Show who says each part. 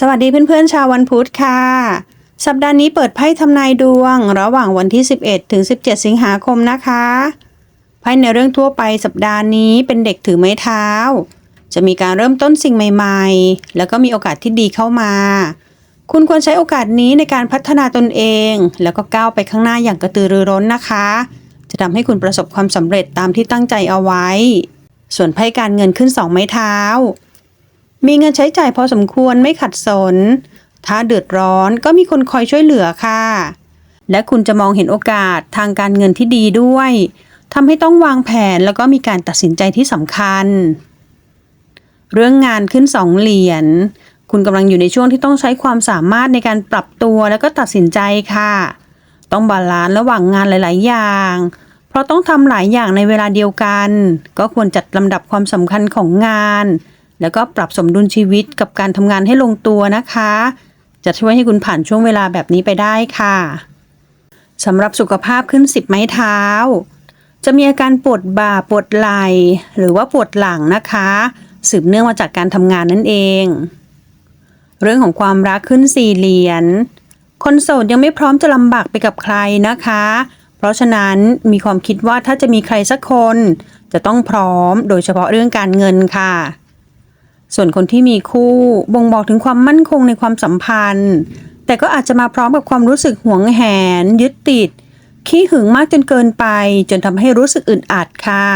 Speaker 1: สวัสดีเพื่อนๆชาววันพุธค่ะ สัปดาห์นี้เปิดไพ่ทำนายดวง ระหว่างวันที่ 11 ถึง 17 สิงหาคมนะคะไพ่ในเรื่องทั่วไปสัปดาห์นี้เป็นเด็กถือไม้เท้า จะมีการเริ่มต้นสิ่งใหม่ๆ แล้วก็มีโอกาสที่ดีเข้ามา คุณควรใช้โอกาสนี้ในการพัฒนาตนเอง แล้วก็ก้าวไปข้างหน้าอย่างกระตือรือร้นนะคะ จะทำให้คุณประสบความสำเร็จตามที่ตั้งใจเอาไว้ ส่วนไพ่การเงินขึ้นสองไม้เท้า มีเงินใช้จ่ายพอสมควรไม่ขัดสน ถ้าเดือดร้อนก็มีคนคอยช่วยเหลือค่ะ และคุณจะมองเห็นโอกาสทางการเงินที่ดีด้วยทำให้ต้องวางแผนแล้วก็มีการตัดสินใจที่สำคัญ เรื่องงานขึ้นสองเหรียญคุณกำลังอยู่ในช่วงที่ต้องใช้ความสามารถในการปรับตัวแล้วก็ตัดสินใจค่ะ ต้องบาลานซ์ระหว่างงานหลาย ๆ อย่าง เพราะต้องทำหลายอย่างในเวลาเดียวกัน ก็ควรจัดลำดับความสำคัญของงาน แล้วก็ปรับสมดุลชีวิตกับการทำงานให้ลงตัวนะคะ จะช่วยให้คุณผ่านช่วงเวลาแบบนี้ไปได้ค่ะสำหรับสุขภาพขึ้นสิบไม้เท้า จะมีอาการปวดบ่าปวดไหล่หรือว่าปวดหลังนะคะ สืบเนื่องมาจากการทำงานนั่นเอง เรื่องของความรักขึ้นสี่เหรียญคนโสดยังไม่พร้อมจะลำบากไปกับใครนะคะ เพราะฉะนั้นมีความคิดว่าถ้าจะมีใครสักคน จะต้องพร้อมโดยเฉพาะเรื่องการเงินค่ะ ส่วนคนที่มีคู่บ่งบอกถึงความมั่นคงในความสัมพันธ์ แต่ก็อาจจะมาพร้อมกับความรู้สึกหวงแหน ยึดติด ขี้หึงมากจนเกินไป จนทำให้รู้สึกอึดอัดค่ะ